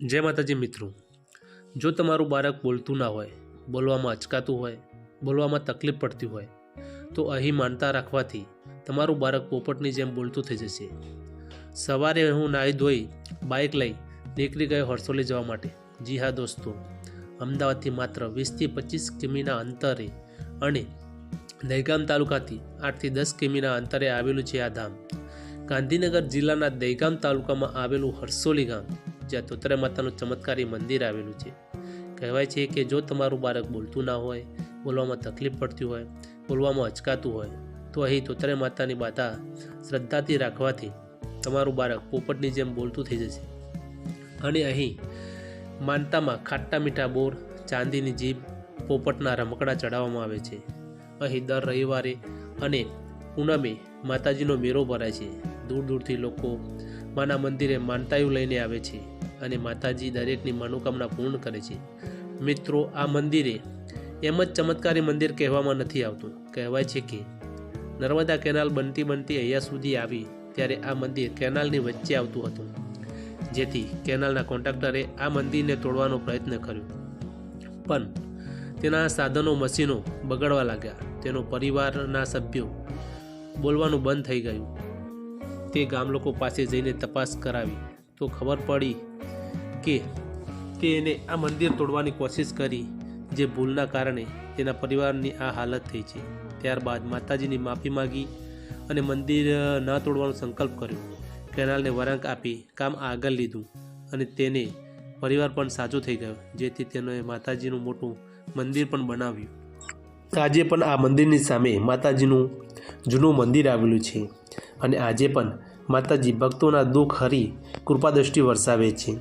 જય માતાજી મિત્રો. જો તમારું બાળક બોલતું ના હોય, બોલવામાં અચકાતું હોય, બોલવામાં તકલીફ પડતી હોય, તો અહીં માનતા રાખવાથી તમારું બાળક પોપટની જેમ બોલતું થઈ જશે. સવારે હું નાહી ધોઈ બાઇક લઈ નીકળી ગયો હરસોલી જવા માટે. જી હા દોસ્તો, અમદાવાદથી માત્ર વીસથી પચીસ કિમીના અંતરે અને દહેગામ તાલુકાથી આઠથી દસ કિમીના અંતરે આવેલું છે આ ધામ. ગાંધીનગર જિલ્લાના દહેગામ તાલુકામાં આવેલું હરસોલી ગામ. જ્યાં તોતરા માતાનું ચમત્કારી મંદિર આવેલું છે. કહેવાય છે કે જો તમારું બાળક બોલતું ના હોય, બોલવામાં તકલીફ પડતી હોય, બોલવામાં અચકાતું હોય, તો અહીં તોતરે માતાની બાધા શ્રદ્ધાથી રાખવાથી તમારું બાળક પોપટની જેમ બોલતું થઈ જશે. અને અહીં માનતામાં ખાટા મીઠા બોર, ચાંદીની જીભ, પોપટના રમકડા ચડાવવામાં આવે છે. અહીં દર રવિવારે અને પૂનમે માતાજીનો મેળો ભરાય છે. દૂર દૂરથી લોકો માના મંદિરે માનતાયું લઈને આવે છે. અને માતાજી દરેકની મનોકામના પૂર્ણ કરે છે. મિત્રો, આ મંદિરે એમ જ ચમત્કારી મંદિર કહેવામાં નથી આવતું. કહેવાય છે કે નર્મદા કેનાલ બનતી બનતી અહીંયા સુધી આવી ત્યારે આ મંદિર કેનાલની વચ્ચે આવતું હતું. જેથી કેનાલના કોન્ટ્રાક્ટરે આ મંદિરને તોડવાનો પ્રયત્ન કર્યો. પણ તેના સાધનો, મશીનો બગડવા લાગ્યા. તેનો પરિવારના સભ્યો બોલવાનું બંધ થઈ ગયું. તે ગામ લોકો પાસે જઈને તપાસ કરાવી. તો ખબર પડી કે તેને આ મંદિર તોડવાની કોશિશ કરી, જે ભૂલના કારણે તેના પરિવારની આ હાલત થઈ છે. ત્યારબાદ માતાજીની માફી માગી અને મંદિર ન તોડવાનો સંકલ્પ કર્યો. કેનાલને વળાંક આપી કામ આગળ લીધું અને તેને પરિવાર પણ સાજો થઈ ગયો, જેથી તેને માતાજીનું મોટું મંદિર પણ બનાવ્યું. આજે પણ આ મંદિરની સામે માતાજીનું જૂનું મંદિર આવેલું છે અને આજે પણ માતાજી ભક્તોના દુઃખ હરી કૃપાદૃષ્ટિ વરસાવે છે.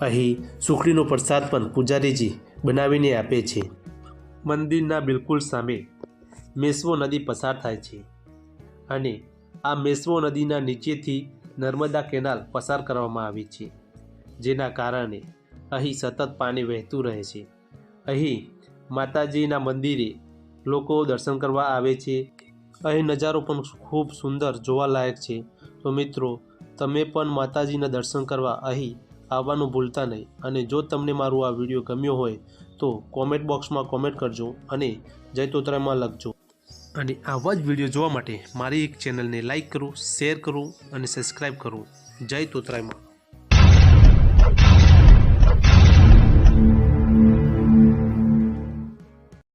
અહીં સુખડીનો પ્રસાદ પણ પૂજારીજી બનાવીને આપે છે. મંદિરના બિલકુલ સામે મેસવો નદી પસાર થાય છે અને આ મેસવો નદીના નીચેથી નર્મદા કેનાલ પસાર કરવામાં આવી છે, જેના કારણે અહીં સતત પાણી વહેતું રહે છે. અહીં માતાજીના મંદિરે લોકો દર્શન કરવા આવે છે. અહીં નજારો પણ ખૂબ સુંદર જોવાલાયક છે. તો મિત્રો, તમે પણ માતાજીના દર્શન કરવા અહીં આવવાનું ભૂલતા નહીં. અને જો તમને મારું આ વીડિયો ગમ્યો હોય, તો કોમેન્ટ બોક્સમાં કોમેન્ટ કરજો અને જય તોતરામાં લખજો. અને આવા જ વીડિયો જોવા માટે મારી એક ચેનલને લાઇક કરો શેર કરો અને સબસ્ક્રાઈબ કરો. જય તોતરાયમાં